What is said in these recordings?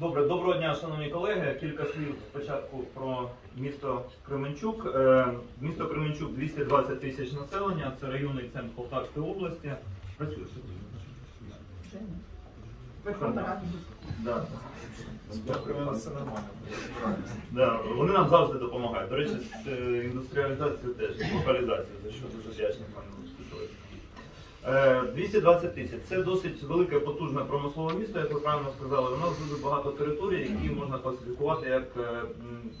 Добре, доброго дня, шановні колеги. Кілька слів спочатку про місто Кременчук. Е, Місто Кременчук 220 тисяч населення, це районний центр Полтавської області. Працює? Да. Да, вони нам завжди допомагають. До речі, з е, індустріалізацією теж, з локалізацією, за що дуже Спитовичу. Е, 220 тисяч. Це досить велике потужне промислове місто, як ви правильно сказали. У нас дуже багато територій, які можна класифікувати як е,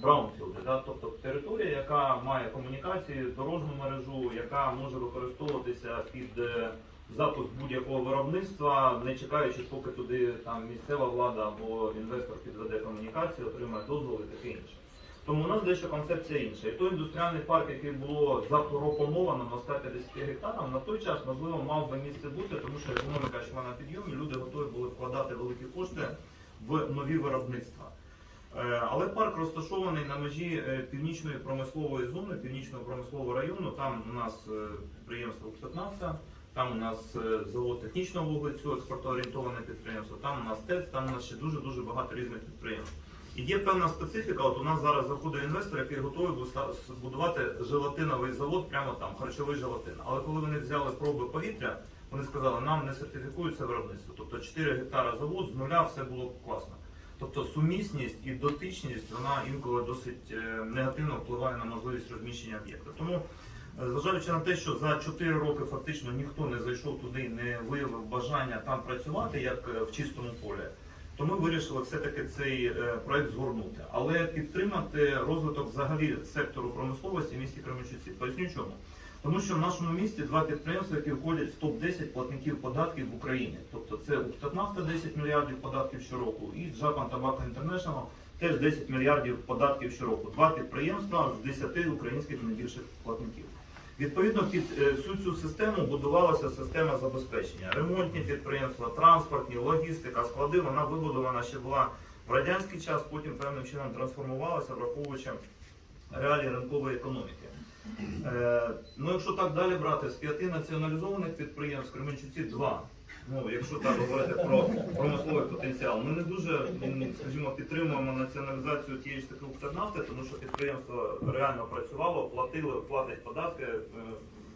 браунфілди. Да? Тобто територія, яка має комунікації, дорожню мережу, яка може використовуватися під е, запуск будь-якого виробництва, не чекаючи, поки туди там місцева влада або інвестор підведе комунікації, отримає дозвол і таке інше. Тому у нас дещо концепція інша. І той індустріальний парк, який було запропоновано на 150 гектарах, на той час можливо мав би місце бути, тому що економіка йшла на підйомі, люди готові були вкладати великі кошти в нові виробництва. Е, Але парк розташований на межі е, північної промислової зони, північного промислового району. Там у нас е, підприємство «Укртатнафта», там у нас завод технічного вуглецю, експортоорієнтоване підприємство, там у нас ТЕЦ, там у нас ще дуже дуже багато різних підприємств. І є певна специфіка. От у нас зараз заходить інвестор, який готовий збудувати желатиновий завод прямо там, харчовий желатин. Але коли вони взяли проби повітря, вони сказали, нам не сертифікується виробництво. Тобто 4 гектара завод з нуля все було класно. Тобто сумісність і дотичність вона інколи досить е, негативно впливає на можливість розміщення об'єкта. Тому, е, зважаючи на те, що за 4 роки фактично ніхто не зайшов туди не виявив бажання там працювати, як е, в чистому полі, то ми вирішили все-таки цей е, проект згорнути. Але підтримати розвиток взагалі сектору промисловості в місті Кременчуці. Поясню чому. Тому що в нашому місті два підприємства, які входять в топ-10 платників податків в Україні. Тобто це Укртатнафта 10 мільярдів податків щороку і Japan Tobacco International теж 10 мільярдів податків щороку. Два підприємства з 10 українських найбільших платників. Відповідно, під е, всю цю систему будувалася система забезпечення. Ремонтні підприємства, транспортні, логістика, склади. Вона вибудована ще була в радянський час, потім певним чином трансформувалася, враховуючи реалії ринкової економіки. Е, ну, якщо так далі брати, з п'яти націоналізованих підприємств Кременчуці два. Ну, якщо так говорити про промисловий потенціал, ми не дуже, скажімо, підтримуємо націоналізацію тієї ж таки Укрнафти, тому що підприємство реально працювало, платило, платить податки, е,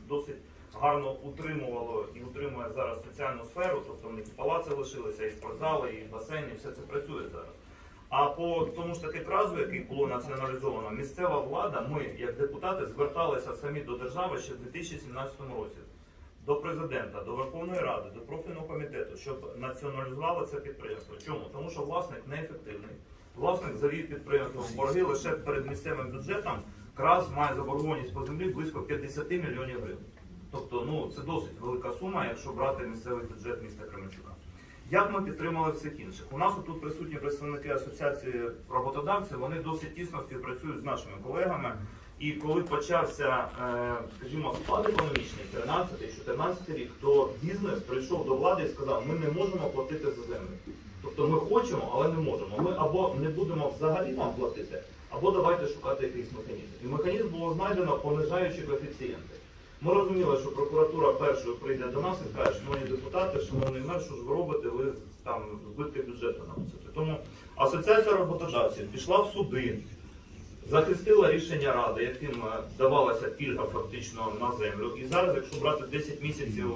досить гарно утримувало і утримує зараз соціальну сферу, тобто в них палаци лишилися, і спортзали, і басейни, і все це працює зараз. А по тому ж таки кразу, який було націоналізовано, місцева влада, ми, як депутати, зверталися самі до держави ще в 2017 році. До президента, до Верховної Ради, до профільного комітету, щоб націоналізували це підприємство. Чому? Тому що власник неефективний. Власник завів підприємство в борги лише перед місцевим бюджетом. Крас має заборгованість по землі близько 50 мільйонів гривень. Тобто, ну це досить велика сума, якщо брати місцевий бюджет міста Кременчука. Як ми підтримали всіх інших? У нас тут присутні представники асоціації роботодавців, вони досить тісно співпрацюють з нашими колегами. І коли почався, е, скажімо, спад економічний 13-14 рік, то бізнес прийшов до влади і сказав, ми не можемо платити за землю. Тобто ми хочемо, але не можемо. Ми або не будемо взагалі вам платити, або давайте шукати якийсь механізм. І механізм було знайдено понижаючи коефіцієнти. Ми розуміли, що прокуратура першою прийде до нас і каже, шановні депутати, шановний мер, що ж ви робите, ви там збитки бюджету наносите. Тому асоціація роботодавців пішла в суди, захистила рішення ради, яким е, давалася пільга фактично на землю. І зараз, якщо брати 10 місяців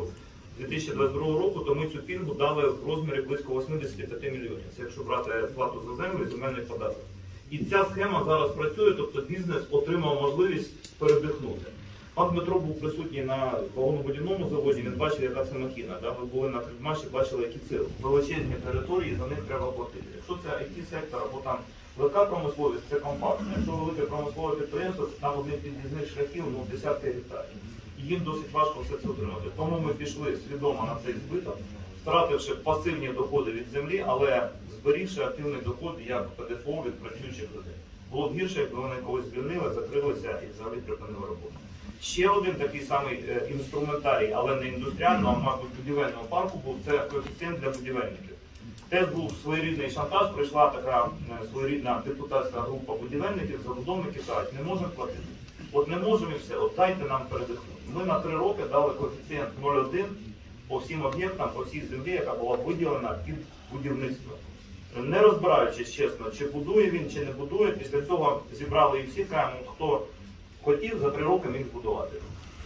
2022 року, то ми цю пільгу дали в розмірі близько 85 мільйонів. Це якщо брати плату за землю і земельний податок. І ця схема зараз працює, тобто бізнес отримав можливість передихнути. Пан Дмитро був присутній на вагонобудівному заводі, він бачив, яка це махіна. Да? Ви були на Кридмаші, бачили, які це величезні території, за них треба платити. Якщо це it сектор або там велика промисловість, це компактно. Якщо велике промислове підприємство, то там одних під'їзних шляхів ну, десятки гектарів. І їм досить важко все це отримати. Тому ми пішли свідомо на цей збиток, втративши пасивні доходи від землі, але зберігши активний доход як ПДФО від працюючих людей. Було б гірше, якби вони когось звільнили, закрилися і взагалі припинили роботу. Ще один такий самий е, інструментарій, але не індустріального, а мабуть, будівельного парку був це коефіцієнт для будівельників. Теж був своєрідний шантаж, прийшла така е, своєрідна депутатська група будівельників, забудовників, кажуть, не можемо платити. От не можемо і все, от дайте нам передихнути. Ми на три роки дали коефіцієнт 0,1 по всім об'єктам, по всій землі, яка була виділена під будівництво. не розбираючись чесно, чи будує він, чи не будує. Після цього зібрали їх всі, кажемо, хто хотів за три роки міг збудувати.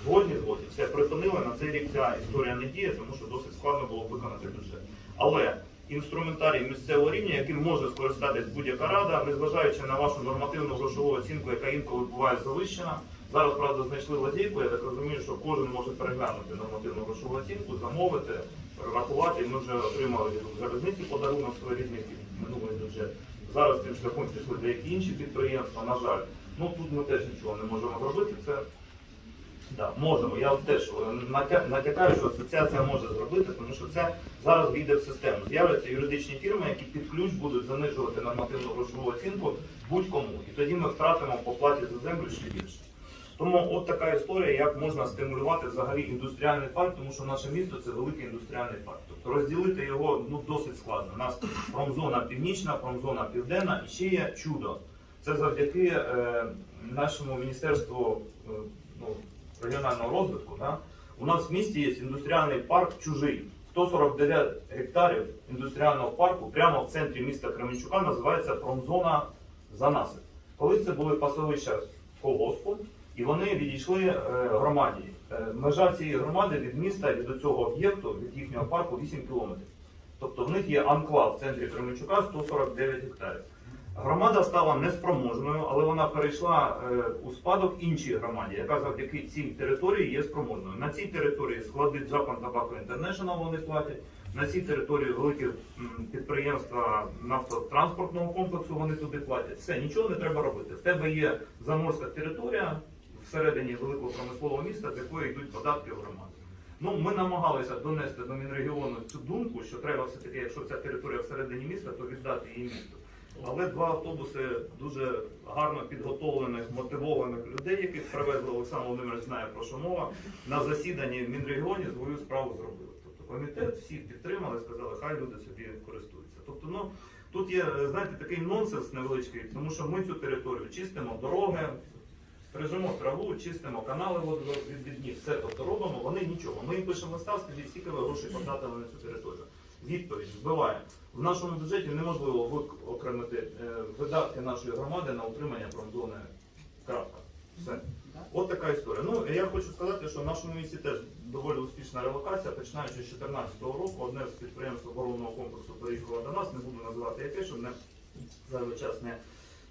Згодні, згодні. Все припинили на цей рік ця історія не діє, тому що досить складно було виконати бюджет. Але інструментарій місцевого рівня, яким може скористатись будь-яка рада, незважаючи на вашу нормативну грошову оцінку, яка інколи буває завищена. Зараз, правда, знайшли лазейку, я так розумію, що кожен може переглянути нормативну грошову оцінку, замовити, перерахувати. Ми вже отримали від залізниці подарунок своєрідний минулий бюджет. Зараз цим шляхом пішли деякі інші підприємства, на жаль. Ну тут ми теж нічого не можемо зробити. Це Да, можемо. Я теж е, натякаю, що асоціація може зробити, тому що це зараз війде в систему. З'являться юридичні фірми, які під ключ будуть занижувати нормативну грошову оцінку будь-кому. І тоді ми втратимо по платі за землю ще більше. Тому от така історія, як можна стимулювати взагалі індустріальний парк, тому що наше місто це великий індустріальний парк. Тобто розділити його ну досить складно. У нас промзона північна, промзона південна і ще є чудо. Це завдяки е, нашому міністерству е, ну, регіонального розвитку. Да? У нас в місті є індустріальний парк чужий. 149 гектарів індустріального парку прямо в центрі міста Кременчука називається промзона Занасип. Колись це були пасовища колгоспу, і вони відійшли е, громаді. Е, межа цієї громади від міста до цього об'єкту, від їхнього парку 8 кілометрів. Тобто в них є анклав в центрі Кременчука 149 гектарів. Громада стала неспроможною, але вона перейшла е, у спадок іншій громаді, яка завдяки цій території є спроможною. На цій території склади Japan Tobacco International вони платять. На цій території великі підприємства нафтотранспортного комплексу вони туди платять. Все, нічого не треба робити. В тебе є заморська територія всередині великого промислового міста, з якої йдуть податки в громаду. Ну, ми намагалися донести до Мінрегіону цю думку, що треба все-таки, якщо ця територія всередині міста, то віддати її місту. Але два автобуси дуже гарно підготовлених, мотивованих людей, яких привезли Олександр Володимирович знає про що мова, на засіданні в Мінрегіоні свою справу зробили. Тобто комітет всі підтримали, сказали, хай люди собі користуються. Тобто, ну тут є, знаєте, такий нонсенс невеличкий, тому що ми цю територію чистимо дороги, стрижемо траву, чистимо канали водовідвідні, все тобто робимо, вони нічого. Ми їм пишемо листа, скажіть, скільки ви грошей потратили на цю територію. Відповідь збиває. В нашому бюджеті неможливо виокремити е, видатки нашої громади на утримання промзони. Крапка. Все. От така історія. Ну я хочу сказати, що в нашому місті теж доволі успішна релокація. Починаючи з 2014 року, одне з підприємств оборонного комплексу приїхало до нас, не буду називати яке, щоб не зайвий час не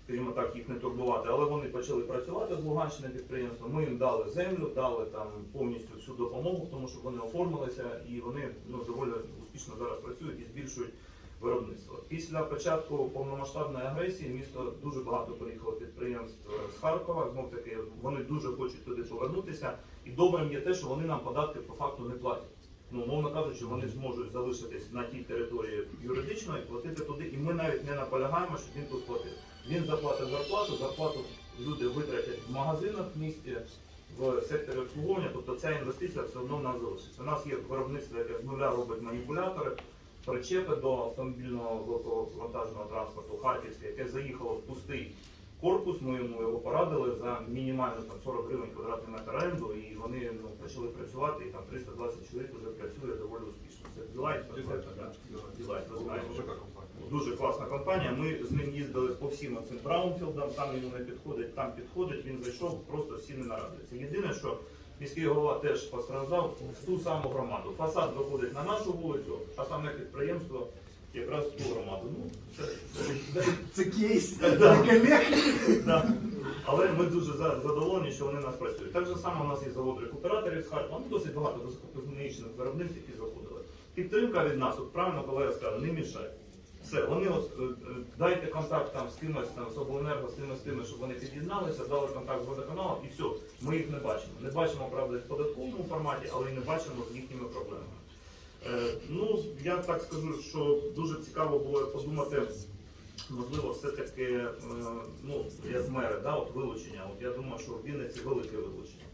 скажімо так, їх не турбувати, але вони почали працювати з Луганщини підприємством. Ми їм дали землю, дали там повністю всю допомогу, тому що вони оформилися і вони ну, доволі успішно зараз працюють і збільшують виробництво. Після початку повномасштабної агресії місто дуже багато поїхало підприємств з Харкова. Знов таки вони дуже хочуть туди повернутися. І добрим є те, що вони нам податки по факту не платять. Ну, мовно кажучи, вони зможуть залишитись на тій території юридично і платити туди. І ми навіть не наполягаємо, щоб він тут платив. Він заплатить зарплату, зарплату люди витратять в магазинах в місті, в секторі обслуговування, тобто ця інвестиція все одно в нас залишиться. У нас є виробництво, яке з нуля робить маніпулятори, причепи до автомобільного великовантажного транспорту Харківське, яке заїхало в пустий корпус, ми йому його порадили за мінімально там, 40 гривень квадратний метр оренду, і вони ну, почали працювати, і там 320 чоловік вже працює доволі Ділайт. Дуже класна компанія. Ми з ним їздили по всім цим браунфілдам, там йому не підходить, там підходить. Він зайшов, просто всі не нарадуються. Єдине, що міський голова теж постраждав в ту саму громаду. Фасад виходить на нашу вулицю, а саме підприємство якраз в ту громаду. Ну, це, кейс для колег. Але ми дуже задоволені, що вони нас працюють. Так же само у нас є завод рекуператорів з Харкова, ну досить багато високотехнологічних виробництв, які заходили. Підтримка від нас, от правильно колега сказав, не мішає. Все, вони от е, е, дайте контакт там з кимось, там з обленерго, з тими, тими, щоб вони під'єдналися, дали контакт з водоканалом і все, ми їх не бачимо. Не бачимо, правда, в податковому форматі, але й не бачимо з їхніми проблемами. Е, ну, я так скажу, що дуже цікаво було подумати, можливо, все-таки, е, ну, як мери, да, от вилучення. От я думаю, що в Вінниці велике вилучення.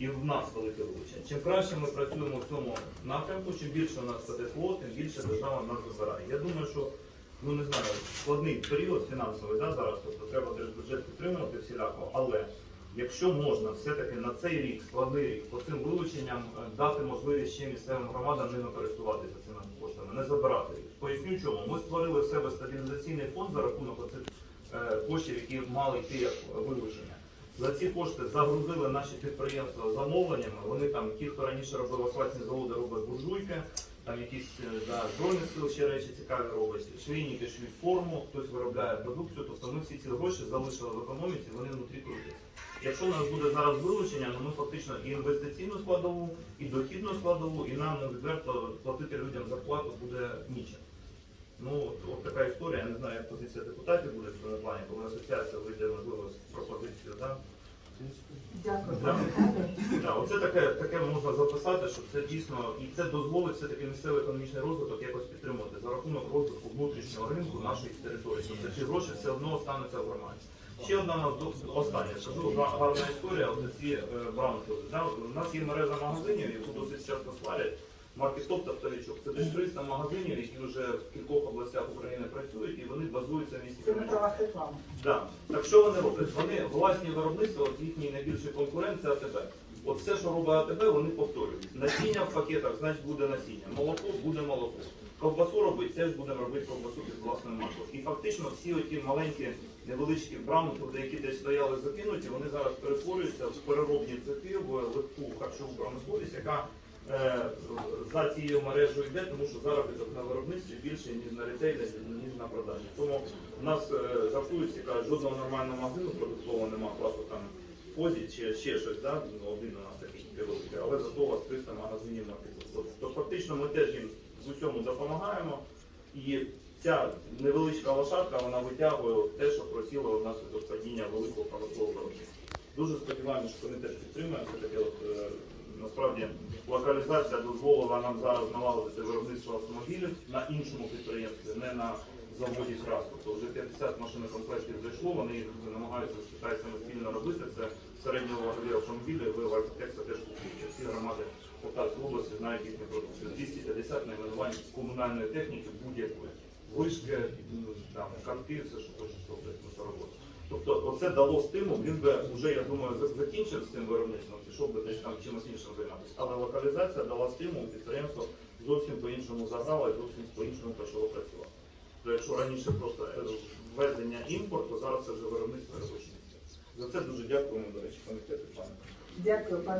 І в нас велике вилучення. Чим краще ми працюємо в цьому напрямку, чим більше у нас ПДФО, тим більше держава нас забирає. Я думаю, що ну не знаю, складний період фінансовий да, зараз, тобто треба держбюджет підтримувати всіляко, але якщо можна все-таки на цей рік, складний рік, по цим вилученням е, дати можливість ще місцевим громадам ними користуватися цими коштами, не забирати їх. Поясню чому. Ми створили в себе стабілізаційний фонд за рахунок оцих е, коштів, які мали йти як вилучення. За ці кошти загрузили наші підприємства замовленнями. Вони там, ті, хто раніше робив асфальтні заводи, роблять буржуйки, там якісь е, да, збройних сил ще речі цікаві роблять. Швейники шиють форму, хтось виробляє продукцію. Тобто ми всі ці гроші залишили в економіці, вони внутрі крутяться. Якщо у нас буде зараз вилучення, то ми фактично і інвестиційну складову, і дохідну складову, і нам ну, відверто платити людям зарплату буде нічим. Ну, от, от така історія, я не знаю, як позиція депутатів буде в цьому плані, коли асоціація вийде можливо з пропозицією. Да? Дякую, Да. Да, оце таке, таке можна записати, що це дійсно і це дозволить все-таки місцевий економічний розвиток якось підтримувати за рахунок розвитку внутрішнього ринку нашої території. Тобто ці гроші все одно остануться в громаді. Ще одна у нас до- остання, скажу гарна історія, от ці е, браунфілди. Да, У нас є мережа магазинів, яку досить часто свалять. Маркетоп та Вторічок. Це десь 300 магазинів, які вже в кількох областях України працюють і вони базуються в місті Це не реклами. Да. Так що вони роблять? Вони власні виробництва, от їхній найбільший конкурент це АТБ. От все, що робить АТБ, вони повторюють. Насіння в пакетах, значить буде насіння. Молоко буде молоко. Ковбасу робить, теж будемо робити ковбасу під власною маркою. І фактично всі оті маленькі невеличкі браунфілди, які десь стояли закинуті, вони зараз перетворюються в переробні цехи, в легку харчову промисловість, яка за цією мережею йде, тому що заробіток на виробництві більше, ніж на ретейлі, ніж на продажі. Тому у нас е, жартують, всі кажуть, жодного нормального магазину продуктового немає, просто там позі чи ще щось, да? ну, один у нас такий великий, але зато у вас 300 магазинів на. То фактично ми теж їм в усьому допомагаємо. І ця невеличка лошадка вона витягує те, що просіло внаслідок падіння великого промислового виробництва. Дуже сподіваємося, що вони теж підтримують. Все таки, от, е, насправді локалізація дозволила нам зараз налагодити виробництво автомобілів на іншому підприємстві, не на заводі КРАС. Тобто вже 50 машинокомплектів зайшло, вони намагаються з китайцями спільно робити. Це середньо вагові автомобілі, ви в Альфатекса теж купуєте. Всі громади Полтавської області знають їхню продукцію. 250 найменувань комунальної техніки будь-якої. Вишки, ну, там, канти, все, що хочеш робити на роботу. Тобто оце дало стимул, він би вже, я думаю, закінчив з цим виробництвом, пішов би десь там чимось іншим займатися. Але локалізація дала стимул, підприємство зовсім по-іншому заграло і зовсім по-іншому почало працювати. То якщо раніше просто е, ввезення імпорту, зараз це вже виробництво робочі. За це дуже дякуємо, до речі, комітету пане. Дякую, пане.